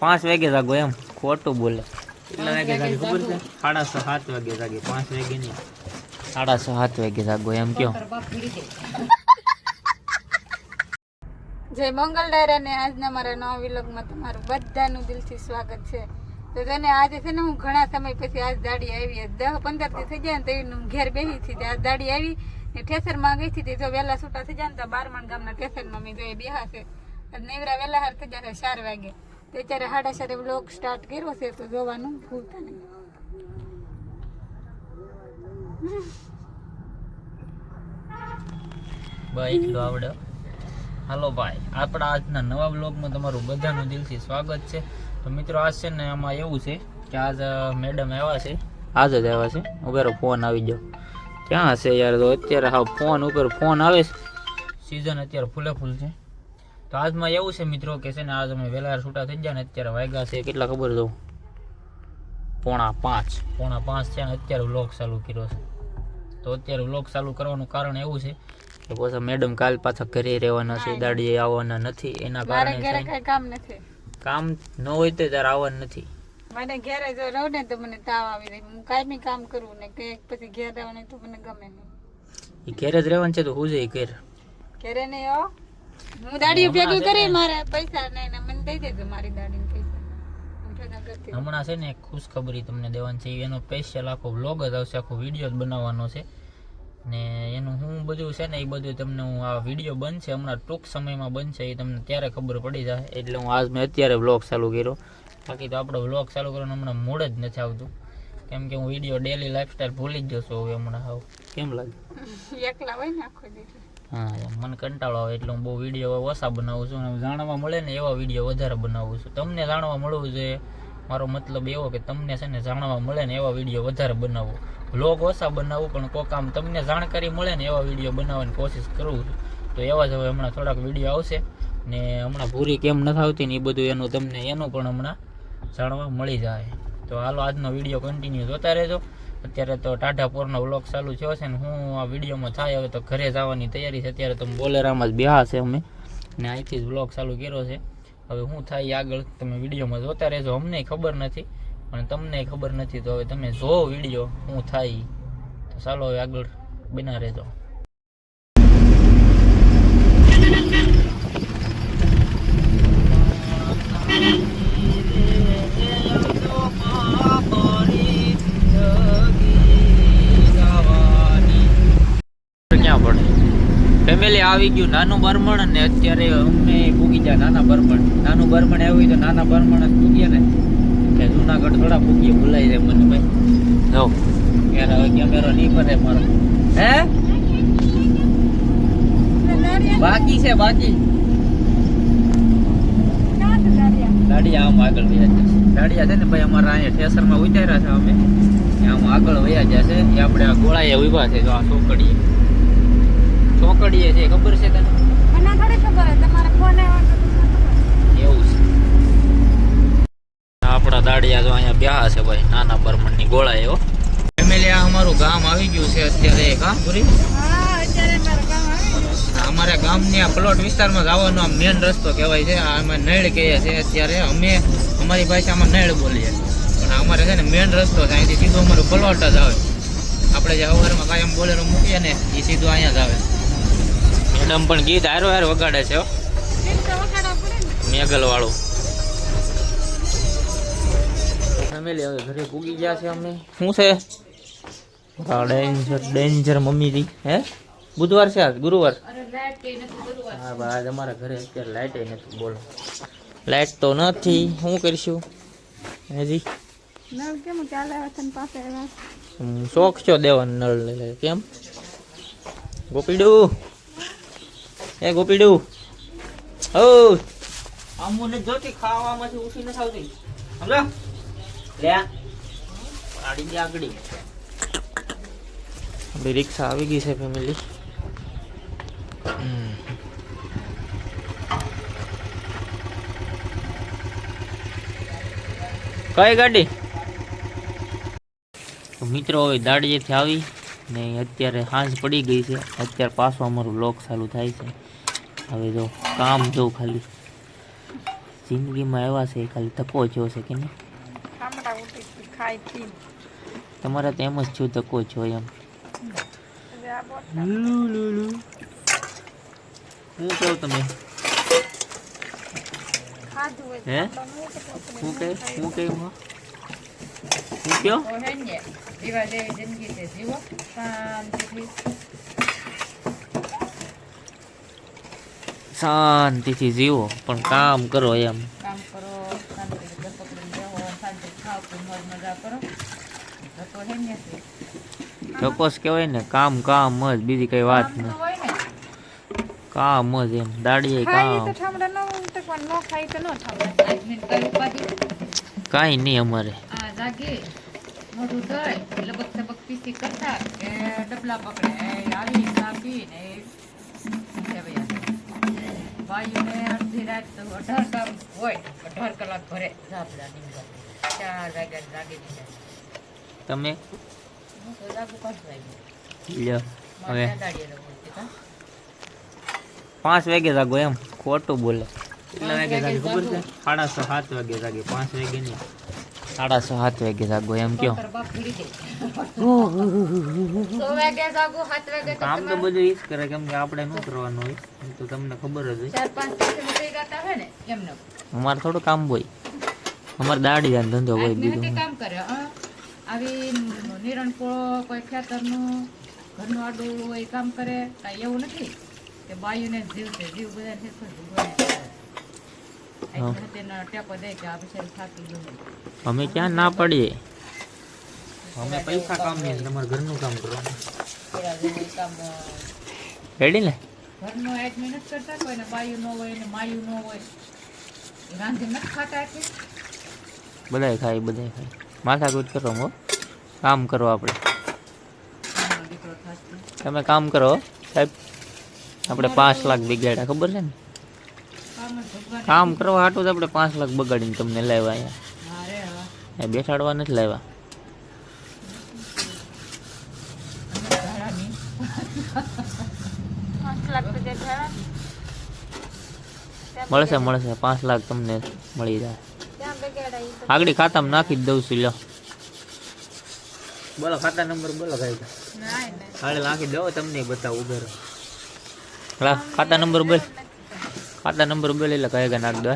પાંચ વાગે જાગો એમ. ખોટું બોલે. કેટલા વાગે જાગે ખબર છે? સાડા છ સાત વાગે જાગે. પાંચ વાગે નહીં. સાડા છ સાત વાગે જાગો એમ કયો. જય મંગલ ડાયરા ને આજના મારા નવા વિલોગમાં તમારું બધાનું દિલથી સ્વાગત છે. તો તને આજે છે ને હું ઘણા સમય પછી આજ દાડી આવી. દસ પંદરથી થઈ જાય ને તો એનું ઘેર બેસી હતી આજ દાડી આવી ને ઠેસરમાં ગઈ હતી જો વહેલા છૂટા થઈ જાય ને તો બારમણ ગામના ઠેસરમાં મેં જોઈએ એ બેહા છે. આજ નેવરા વહેલા હાર થઈ જશે ચાર વાગે. તો અત્યારે સાડા સાતે બ્લોગ સ્ટાર્ટ કર્યો છે, તો જોવાનું ભૂલતા નહીં. બાઈક લો આવડે. હાલો ભાઈ, આપણા આજના નવા બ્લોગમાં તમારું બધાનું દિલથી સ્વાગત છે. તો મિત્રો, આજ છે ને આમાં એવું છે કે આજ મેડમ આવ્યા છે. આજ જ આવ્યા છે. ઉભેરો ફોન આવી ગયો. ક્યાં હશે યાર? તો અત્યારે હા ફોન ઉપર ફોન આવે છે. સિઝન અત્યારે ફૂલે ફૂલ છે. તો આજમાં એવું છે મિત્રો કે છે ને આજ અમે વહેલા છૂટા થઈ ગયા ને અત્યારે વાગ્યા છે કેટલા ખબર દઉં પોણા પાંચ. પોણા પાંચ છે ને અત્યારે વ્લોગ ચાલુ કર્યો છે. તો અત્યારે વ્લોગ ચાલુ કરવાનું કારણ એવું છે કે પાછા મેડમ કાલ પાછા ઘરે રહેવાના છે દાડીએ આવવાના નથી એના કારણે કામ નથી. કામ ન હોય તો ત્યારે આવવાનું નથી. મને ઘેરે જો રહું ને તો મને તાવ આવી જાય. હું કાંઈ કામ કરું ને કે પછી ઘેર રહેવાનું તો મને ગમે નહીં. ઘરે જ રહેવાનું છે તો હું જઈ ઘેર? ઘેરે નહીં હો. હું દાડી ભેગું કરી મારા પૈસા ને મને દઈ દેજો મારી દાડી પૈસા. હમણાં છે ને ખુશ ખુશખબરી તમને દેવાની છે. એનો સ્પેશિયલ આખો વ્લોગ જ આવશે આખો વીડિયો જ બનાવવાનો છે. ને એનું હું બધું છે ને એ બધું તમને હું આ વીડિયો બનશે. હમણાં ટૂંક સમયમાં બનશે એ તમને ત્યારે ખબર પડી જાય. એટલે હું આજ મેં અત્યારે વ્લોગ ચાલુ કર્યો. બાકી તો આપણો વ્લોગ ચાલુ કરવાનું હમણાં મૂળ જ નથી આવતું. કેમ કે હું વીડિયો ડેલી લાઈફસ્ટાઈલ ભૂલી જ જશો હવે હમણાં હાવ કેમ લાગે એકલા હોય ને આખો દિવસ. હા, મને કંટાળો આવે એટલે હું બહુ વીડિયો ઓછા બનાવું છું અને જાણવા મળે ને એવા વીડિયો વધારે બનાવું છું. તમને જાણવા મળવું જોઈએ, મારો મતલબ એવો કે તમને છે ને જાણવા મળે ને એવા વીડિયો વધારે બનાવો. લોગ ઓછા બનાવું, પણ કોક આમ તમને જાણકારી મળે ને એવા વીડિયો બનાવવાની કોશિશ કરું છું. તો એવા જ હવે હમણાં થોડાક વીડિયો આવશે ને હમણાં ભૂરી કેમ નથી આવતી ને એ બધું એનું તમને, એનું પણ હમણાં જાણવા મળી જાય. તો હાલો, આજનો વીડિયો કન્ટિન્યુ જોતા રહેજો. અત્યારે તો ટાઢાપોરનો વ્લોગ ચાલુ થયો છે ને હું આ વિડીયોમાં થાય હવે તો ઘરે જવાની તૈયારી છે. અત્યારે તો બોલેરામાં જ બેહા છે અમે. ને અહીંથી જ વ્લોગ ચાલુ કર્યો છે. હવે શું થાય આગળ તમે વિડીયોમાં જોતા રહેજો. અમને ખબર નથી, પણ તમને ખબર નથી તો હવે તમે જો વીડિયો શું થાય તો ચાલો હવે આગળ બના રહેજો. આવી ગયું નાનું બરમણ અને અત્યારે અમને પૂગી જાય નાના બરમણ. નાનું બરમણ આવ્યું તો નાના બરમણ જ પૂગીએ ને. કે જુનાગઢ થોડા પૂગીએ ભૂલાઈ જાય મને ભાઈ. જો. ક્યારે હવે કેમેરો નહીં પડે મારો. હે? બાકી છે બાકી. દાડિયા આમ આગળ વયા જશે ગાડિયા છે ને ભાઈ અમારા અહીંયા ઠેસરમાં ઉતાર્યા છે અમે. આમ આગળ વયા જશે એ આપણે આ ગોળાએ ઊભા છે જો આ ચોકડીએ. ચોકડીએ છે ખબર છે તને? મને થોડી ખબર તમારે ફોન. એવું છે. આપણા દાડિયા જો અહીંયા બ્યાહ છે ભાઈ નાના બરમણની ગોળા એવો ફેમિલી આ અમારું ગામ આવી ગયું છે અત્યારે એક હા પૂરી? અમારા ગામની આ પ્લોટ વિસ્તારમાં જવાનો આ મેન રસ્તો કહેવાય છે. આ અમે નળ કહીએ છીએ અત્યારે. અમે અમારી ભાષામાં નળ બોલીએ. પણ અમારે છે ને મેન રસ્તો છે. અહીંથી સીધો અમારું પ્લોટ જ આવે. આપણે જે અવારમાં કાયમ બોલેરો મૂકીએ ને એ સીધું અહીંયા જ આવે. મેડમ પણ ગીત હારો હાર વગાડે છે મેગલ વાળું ફેમિલી હવે ઘરે પૂગી ગયા છે અમે. શું છે? ડેન્જર ડેન્જર મમ્મીજી હે? બુધવાર છે આજ ગુરુવાર? હા બા આજ અમારા ઘરે અત્યારે લાઇટ નથી બોલો. લાઇટ તો નથી. શું કરીશું? હજી નળ કેમ ચાલે વતન પાસે આવ્યા હમ, શોખ છો દેવાનો નળ કેમ? ગોપીડું! એ ગોપીડું. ઓ અમુને જોતી ખાવામાંથી ઉઠી ન આવતી. સમજો? લે. આડી ગયા આગળી. આપણી રિક્ષા આવી ગઈ છે ફેમિલી કઈ ગાડી? મિત્રો હવે દાડીએથી આવી. ને અત્યારે સાંજ પડી ગઈ છે. અત્યારે પાછો અમારું લોક ચાલુ થાય છે. હવે જો કામ જો ખાલી જિંદગીમાં એવા છે ખાલી ધક્કો જો છે કે નહીં? તમારે તો એમ જ છું ધક્કો છો એમ. હું કહું તમે હે? હું કહે હું કહે હું હું કયો જીવા જેવી જિંદગી છે જીવો. શાંતિથી. શાંતિથી જીવો પણ કામ કરો એમ. કામ કરો શાંતિથી બેહો શાંતિથી ખાઓ પીઓ મોજ મજા કરો. તો હે ને. છે. ચોક્કસ કહેવાય ને કામ કામ જ બીજી કઈ વાત નહીં કામ જ એમ દાડીએ કામ. ઠામડા ન ઉઠે પણ ન ખાઈ તો ન ઠામડા. પાંચ મિનિટ કઈ ઉપાધિ કાંઈ નહીં અમારે. આ જાગે મોઢું ધોય લબક સબક પીસી કરતા કે ડબલા પકડે એ આવી ચા પીને એ છે ભાઈ આ. ભાઈઓને અડધી રાત તો અઢાર કામ હોય અઢાર કલાક ભરે ઝાપડા નીંદર ચાર વાગ્યા જાગી નીંદર તમે? હું તો જાગું પાંચ વાગે લ્યો મારે હવે. ત્યાં દાડીએ રહું છે કા? પાંચ વાગે જાગો એમ ખોટું બોલે કેટલા પાંચ વાગે જાગે વાગે ખબર છે જાગો. સાડા છ સાત વાગે જાગે પાંચ વાગે નહીં સાડા સાત વાગે જાગો એમ કયો? કામ તો બધું ઈ જ કરે કેમ કે આપણે ન કરવાનું હોય તો તમને ખબર જ હોય. અમારે થોડું કામ હોય. અમારે દાડી જાય ધંધો હોય બીજું કામ કરે. આવી નિરણપોળો કોઈ ખેતરનું ઘરનું આડું હોય એ કામ કરે કાંઈ એવું નથી કે બાયુને જીવ છે જીવ બધા અમે ક્યાં ના પડીએ? અમે પૈસા કામ નહીં તમારે ઘરનું કામ કરો રેડી ને? ઘરનો એક નથી કરતા કોઈને બાયું ન હોય ને માયું ન હોય રાંધી નથી ખાતા કે? બધાય ખાય બધાય ખાય. માથાકૂટ કરો હો. કામ કરો આપણે. તમે કામ કરો સાહેબ. આપણે પાંચ લાખ બિગાડ્યા ખબર છે ને? કામ કરવા હાટું જ આપણે પાંચ લાખ બગાડીને તમને લાવ્યા અહીંયા. બેસાડવા નથી લાવ્યા. મળશે મળશે. પાંચ લાખ તમને મળી જાય. આગળ ખાતામાં નાખી જ દઉં છું લો બોલો ખાતા નંબર બોલો ભાઈ ના નાખી દો તમને બતાવું ઉભેર. હા ખાતા નંબર બોલ. ખાતા નંબર બોલ એટલે કહેગા નાખ દો